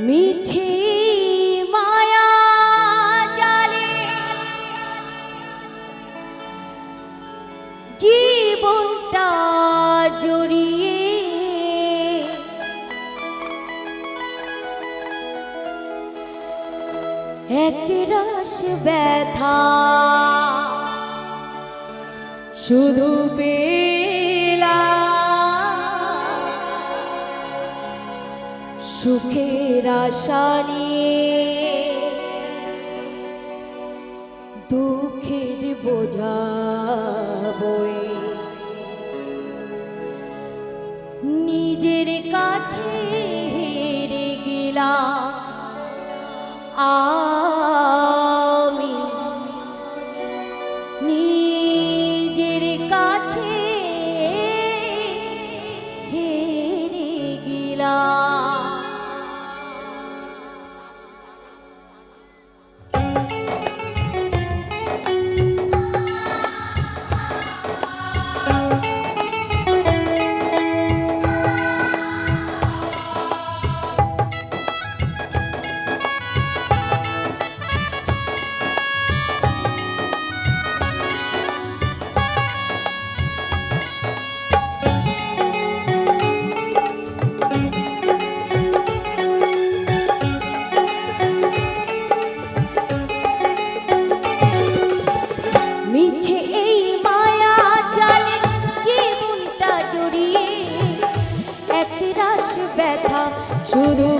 মিছে মায়া জড়িয়ে ব্যথা শুধু পেলা সুখের আশা নিয়ে দুঃখের বোঝা বয়ে নিজের কাছে হেরে গেলাম আমি। শুধু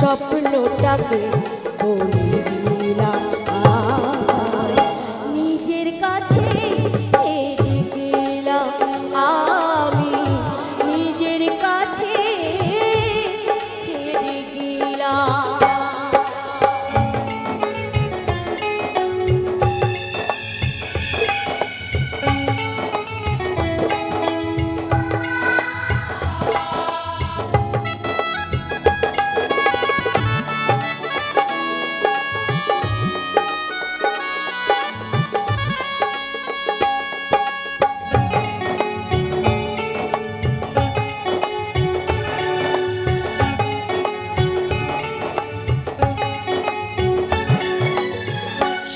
স্বপ্নটাকে বলে।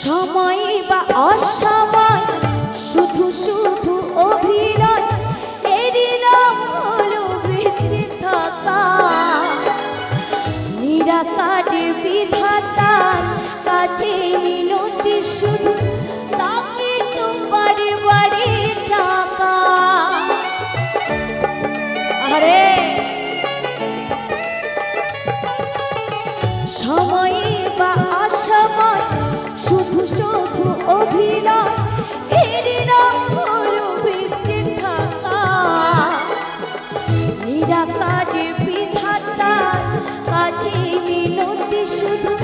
সময় বা অসময়, শুধু শুধু অভিনয়, এরই নাম হলো বেঁচে থাকা বিধাতার কাছে মিনতি শুধু, তাকে তো বাড়ি টাকা আরে! সময় বা নিরাকারে বিধাতার কাছে মিনতি শুধু